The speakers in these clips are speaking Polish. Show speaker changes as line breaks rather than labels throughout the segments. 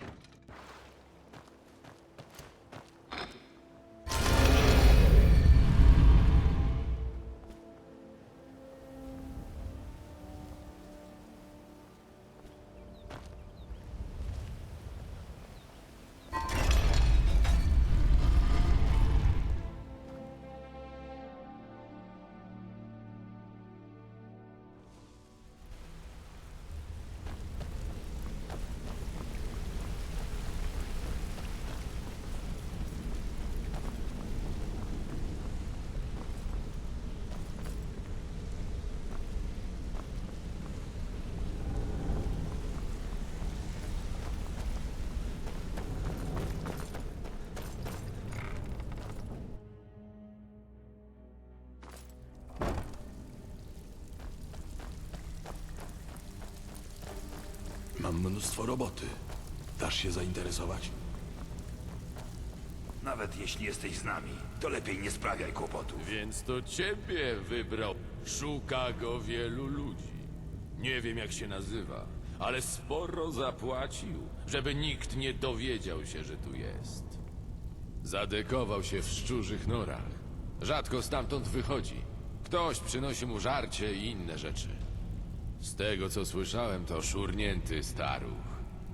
есть. Mam mnóstwo roboty. Dasz się zainteresować?
Nawet jeśli jesteś z nami, to lepiej nie sprawiaj kłopotów.
Więc to ciebie wybrał. Szuka go wielu ludzi. Nie wiem jak się nazywa, ale sporo zapłacił, żeby nikt nie dowiedział się, że tu jest. Zadekował się w szczurzych norach. Rzadko stamtąd wychodzi. Ktoś przynosi mu żarcie i inne rzeczy. Z tego co słyszałem, to szurnięty staruch.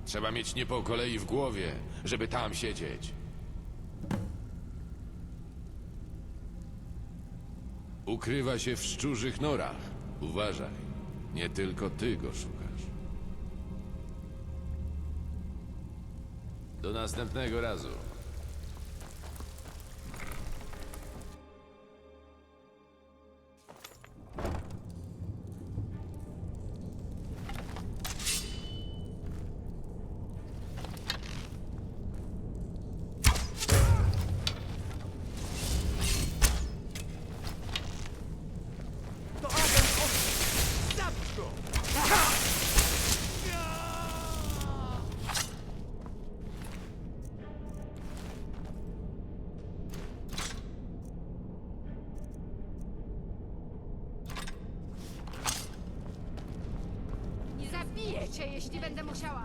Trzeba mieć nie po kolei w głowie, żeby tam siedzieć. Ukrywa się w szczurzych norach. Uważaj, nie tylko ty go szukasz. Do następnego razu.
Jeśli będę musiała.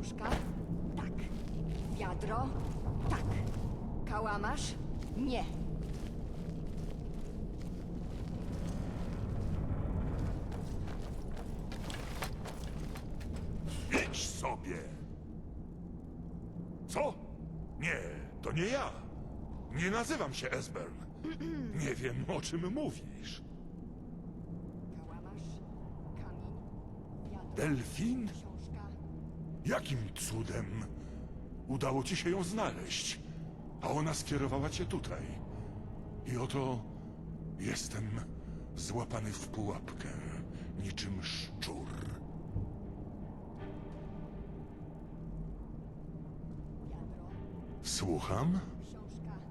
Książka? Tak. Wiadro? Tak. Kałamarz? Nie.
Idź sobie! Co? Nie, to nie ja. Nie nazywam się Esbern. Nie wiem, o czym mówisz.
Kałamarz? Kamień? Wiadro?
Delfin? Jakim cudem udało ci się ją znaleźć? A ona skierowała cię tutaj. I oto jestem złapany w pułapkę, niczym szczur. Słucham?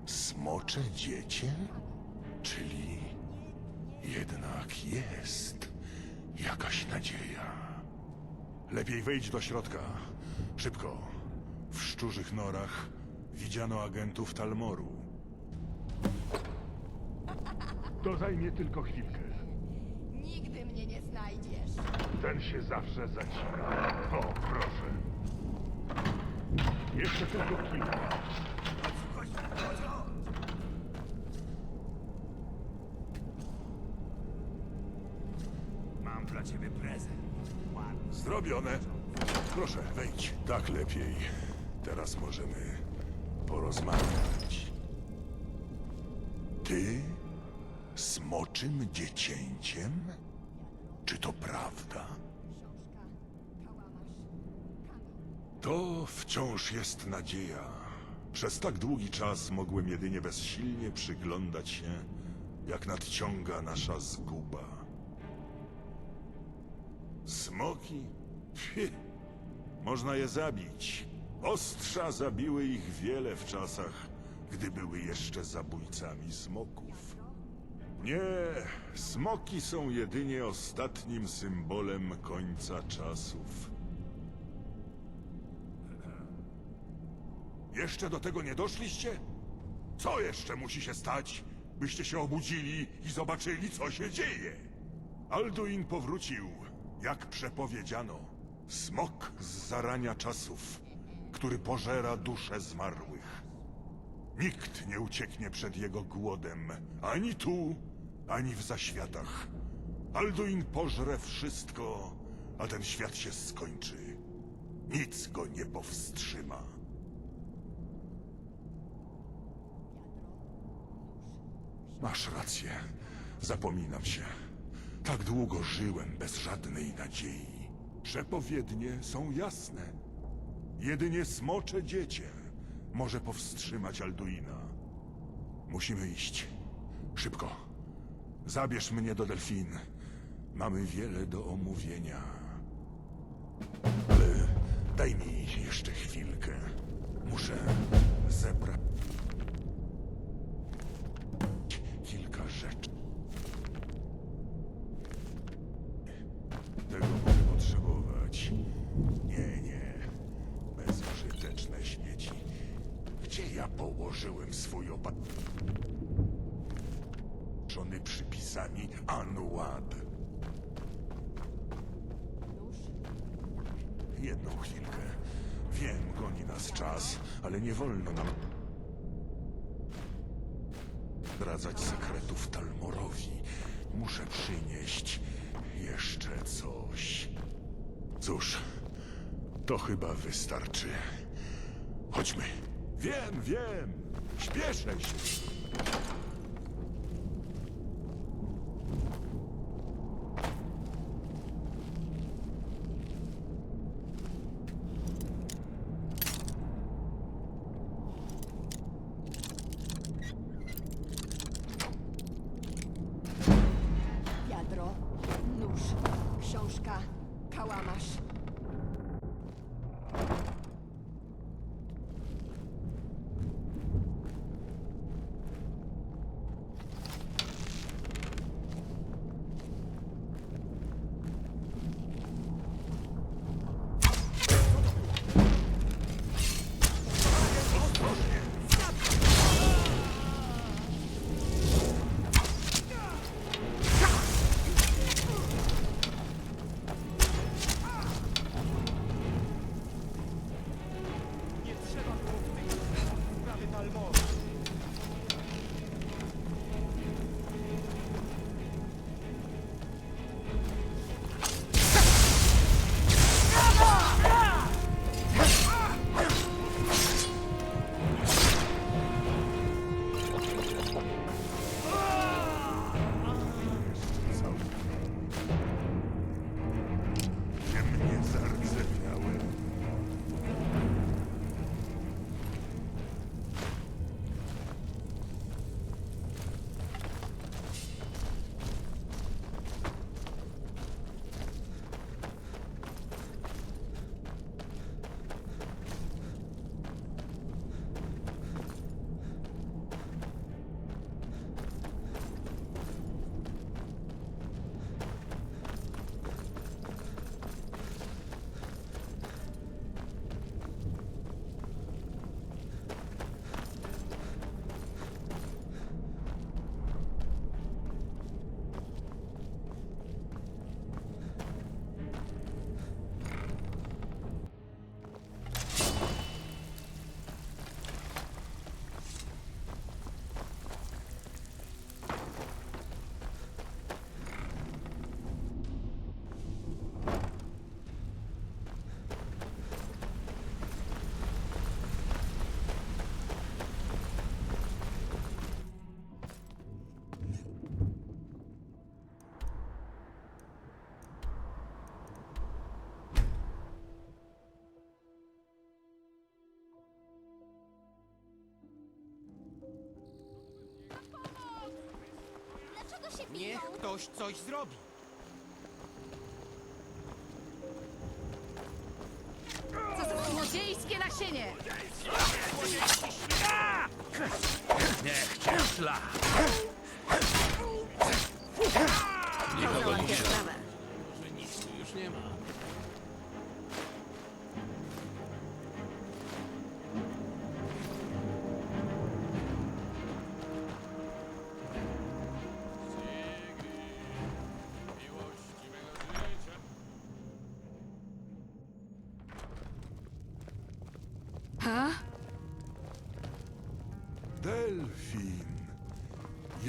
Smocze dziecię? Czyli jednak jest jakaś nadzieja. Lepiej wejdź do środka. Szybko. W szczurzych norach widziano agentów Talmoru. To zajmie tylko chwilkę.
Nigdy mnie nie znajdziesz.
Ten się zawsze zacina. O, proszę. Jeszcze tylko kilka. Zrobione. Proszę, wejdź. Tak lepiej. Teraz możemy porozmawiać. Ty? Smoczym dziecięciem? Czy to prawda? To wciąż jest nadzieja. Przez tak długi czas mogłem jedynie bezsilnie przyglądać się, jak nadciąga nasza zguba. Smoki? Można je zabić. Ostrza zabiły ich wiele w czasach, gdy były jeszcze zabójcami smoków. Nie, smoki są jedynie ostatnim symbolem końca czasów. Jeszcze do tego nie doszliście? Co jeszcze musi się stać, byście się obudzili i zobaczyli, co się dzieje? Alduin powrócił, jak przepowiedziano. Smok z zarania czasów, który pożera dusze zmarłych. Nikt nie ucieknie przed jego głodem, ani tu, ani w zaświatach. Alduin pożre wszystko, a ten świat się skończy. Nic go nie powstrzyma. Masz rację. Zapominam się. Tak długo żyłem bez żadnej nadziei. Przepowiednie są jasne. Jedynie smocze dziecię może powstrzymać Alduina. Musimy iść. Szybko. Zabierz mnie do Delfin. Mamy wiele do omówienia. Ale daj mi jeszcze chwilkę. Muszę zebrać położyłem swój opatrzony przypisami Anuad? Jedną chwilkę. Wiem, goni nas czas, ale nie wolno nam zdradzać sekretów Talmorowi. Muszę przynieść jeszcze coś. Cóż, to chyba wystarczy. Chodźmy. Wiem, wiem. Śpieszę się.
Wiadro, nóż, książka, kałamarz.
Niech ktoś coś zrobi.
Co za złodziejskie nasienie!
Nikogo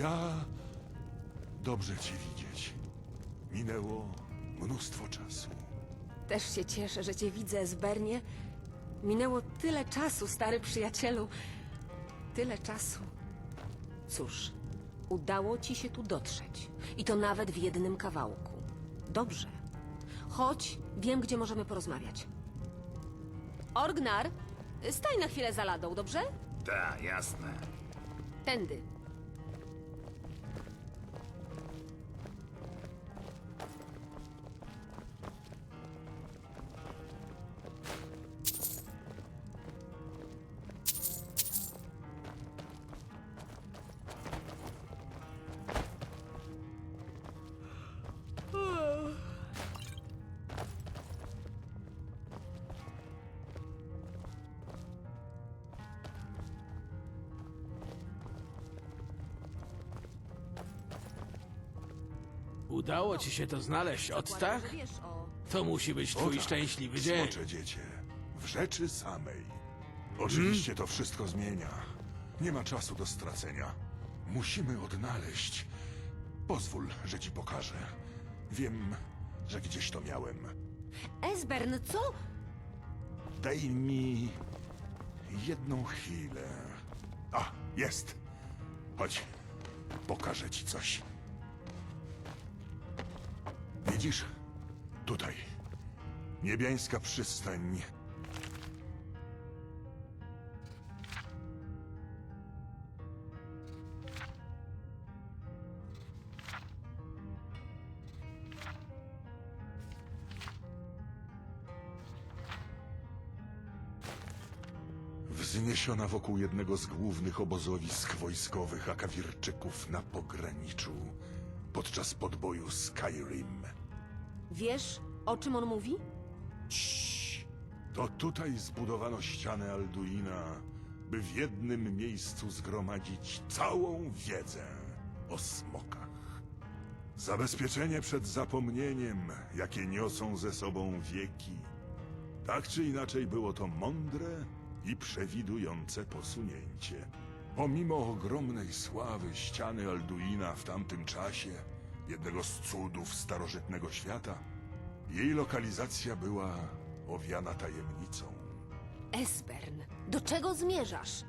Ja. Dobrze cię widzieć. Minęło mnóstwo czasu.
Też się cieszę, że cię widzę, Zbernie. Minęło tyle czasu, stary przyjacielu. Tyle czasu. Cóż, udało ci się tu dotrzeć. I to nawet w jednym kawałku. Dobrze. Chodź, wiem, gdzie możemy porozmawiać. Orgnar, staj na chwilę za ladą, dobrze?
Tak, jasne.
Tędy.
Udało ci się to znaleźć, od
Zakładam,
tak?
że wiesz o...
To musi być
O
twój
tak,
szczęśliwy dzień.
Smocze dziecię. W rzeczy samej. Oczywiście to wszystko zmienia. Nie ma czasu do stracenia. Musimy odnaleźć. Pozwól, że ci pokażę. Wiem, że gdzieś to miałem.
Esbern, co?
Daj mi jedną chwilę. A, jest. Chodź, pokażę ci coś. Widzisz? Tutaj. Niebiańska przystań. Wzniesiona wokół jednego z głównych obozowisk wojskowych Akawirczyków na pograniczu podczas podboju Skyrim.
Wiesz, o czym on mówi?
Ciii. To tutaj zbudowano ścianę Alduina, by w jednym miejscu zgromadzić całą wiedzę o smokach. Zabezpieczenie przed zapomnieniem, jakie niosą ze sobą wieki. Tak czy inaczej było to mądre i przewidujące posunięcie. Pomimo ogromnej sławy ściany Alduina w tamtym czasie, jednego z cudów starożytnego świata, jej lokalizacja była owiana tajemnicą.
Esbern, do czego zmierzasz?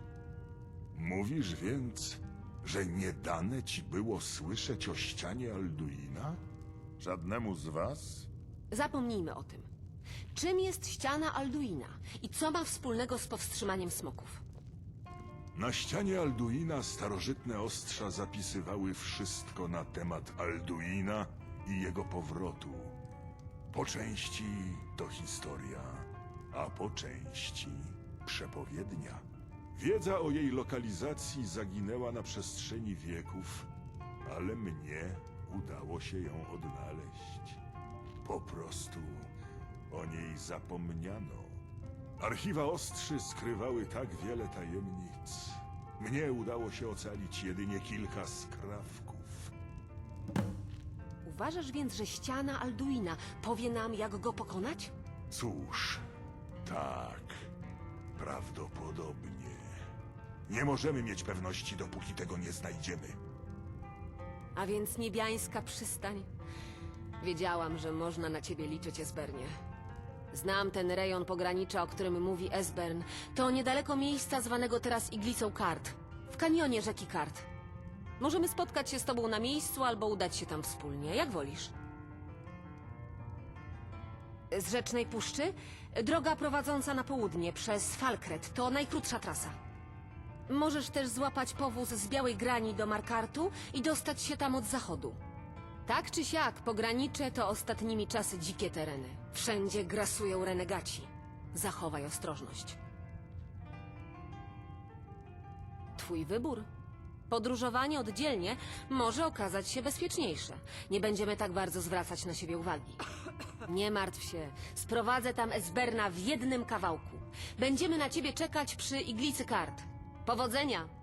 Mówisz więc, że nie dane ci było słyszeć o ścianie Alduina? Żadnemu z was?
Zapomnijmy o tym. Czym jest ściana Alduina i co ma wspólnego z powstrzymaniem smoków?
Na ścianie Alduina starożytne ostrza zapisywały wszystko na temat Alduina i jego powrotu. Po części to historia, a po części przepowiednia. Wiedza o jej lokalizacji zaginęła na przestrzeni wieków, ale mnie udało się ją odnaleźć. Po prostu o niej zapomniano. Archiwa ostrzy skrywały tak wiele tajemnic. Mnie udało się ocalić jedynie kilka skrawków.
Uważasz więc, że ściana Alduina powie nam, jak go pokonać?
Cóż, tak, prawdopodobnie. Nie możemy mieć pewności, dopóki tego nie znajdziemy.
A więc niebiańska przystań. Wiedziałam, że można na ciebie liczyć, Esbernie. Znam ten rejon pogranicza, o którym mówi Esbern. To niedaleko miejsca zwanego teraz Iglicą Kart. W kanionie rzeki Kart. Możemy spotkać się z tobą na miejscu albo udać się tam wspólnie, jak wolisz. Z Rzecznej Puszczy? Droga prowadząca na południe przez Falkret to najkrótsza trasa. Możesz też złapać powóz z Białej Grani do Markartu i dostać się tam od zachodu. Tak czy siak, pogranicze to ostatnimi czasy dzikie tereny. Wszędzie grasują renegaci. Zachowaj ostrożność. Twój wybór. Podróżowanie oddzielnie może okazać się bezpieczniejsze. Nie będziemy tak bardzo zwracać na siebie uwagi. Nie martw się. Sprowadzę tam Esberna w jednym kawałku. Będziemy na ciebie czekać przy iglicy kart. Powodzenia!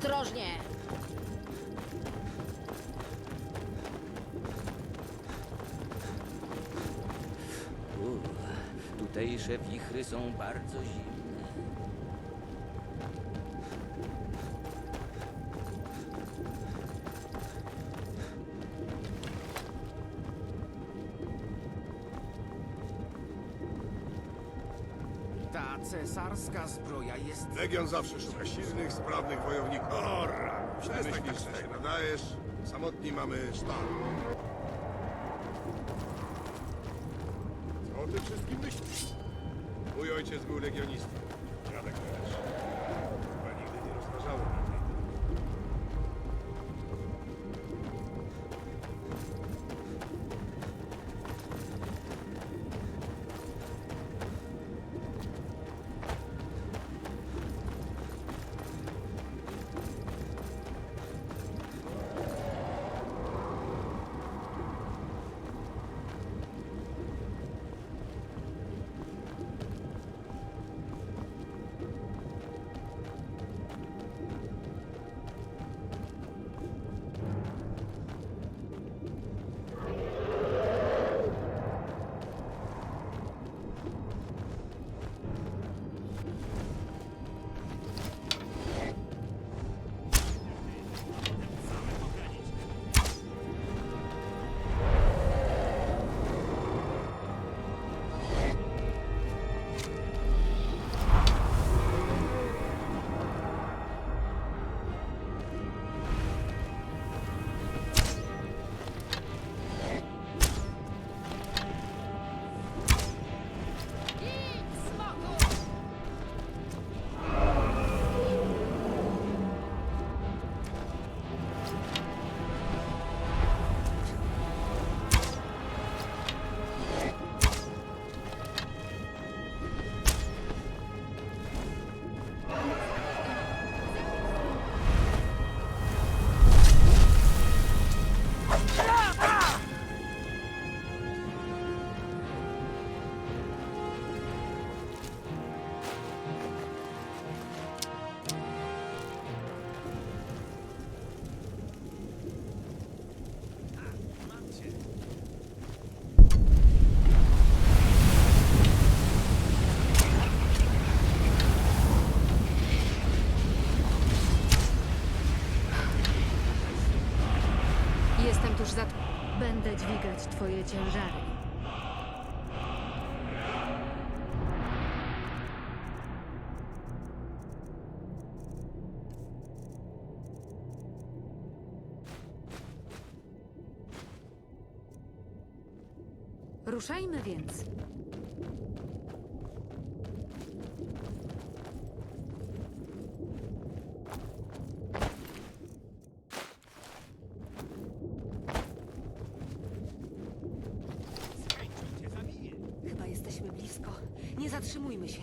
Ostrożnie!
Uff, tutejsze wichry są bardzo zimne.
Legion zawsze szuka silnych, sprawnych wojowników. Ora! Przestań tak się nadajesz. Samotni mamy sztab. Co o tym wszystkim myślisz? Mój ojciec był legionistą.
Za...
Będę dźwigać twoje ciężary. Ruszajmy więc.
Chyba jesteśmy blisko. Nie zatrzymujmy się.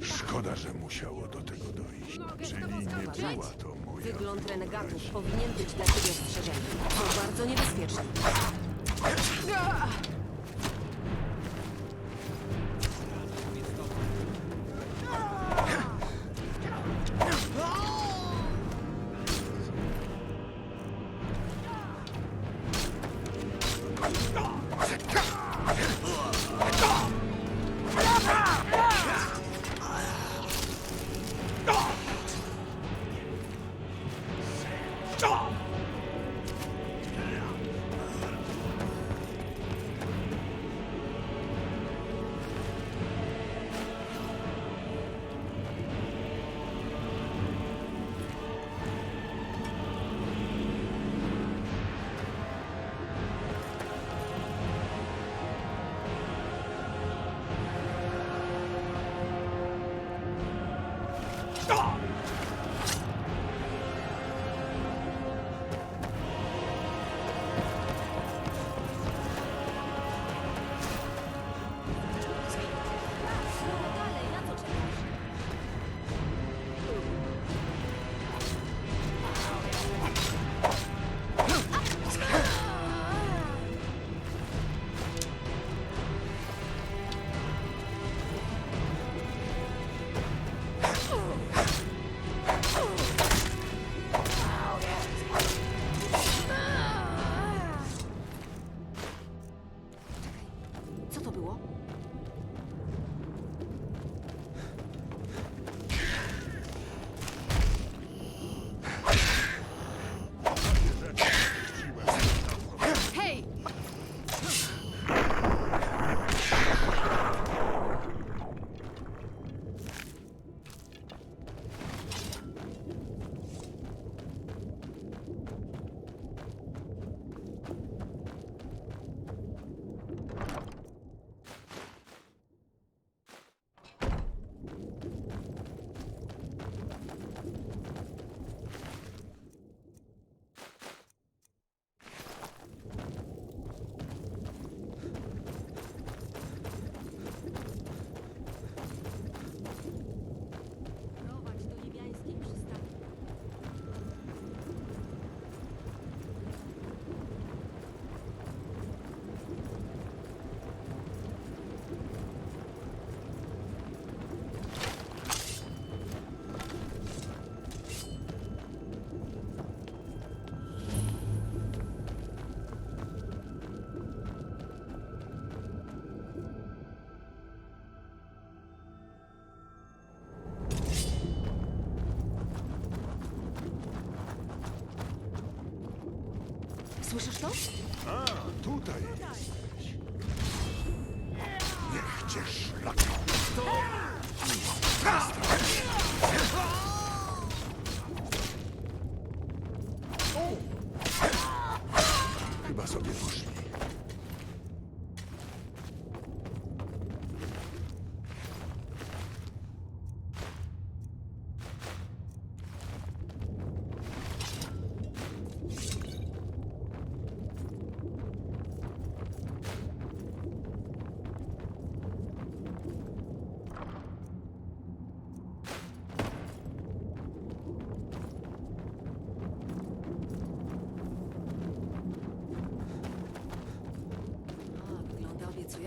Szkoda, że musiało do tego dojść. Czyli nie była to moja...
Wygląd renegatów powinien być dla ciebie ostrzeżeniem. Są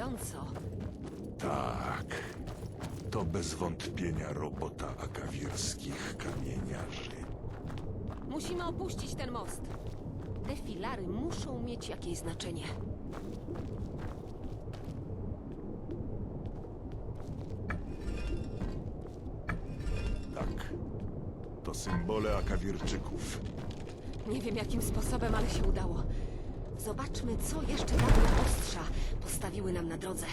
obiecująco.
Tak. To bez wątpienia robota akawirskich kamieniarzy.
Musimy opuścić ten most. Te filary muszą mieć jakieś znaczenie.
symbole akawirczyków.
Nie wiem jakim sposobem, ale się udało. Zobaczmy, co jeszcze dawne ostrza postawiły nam na drodze.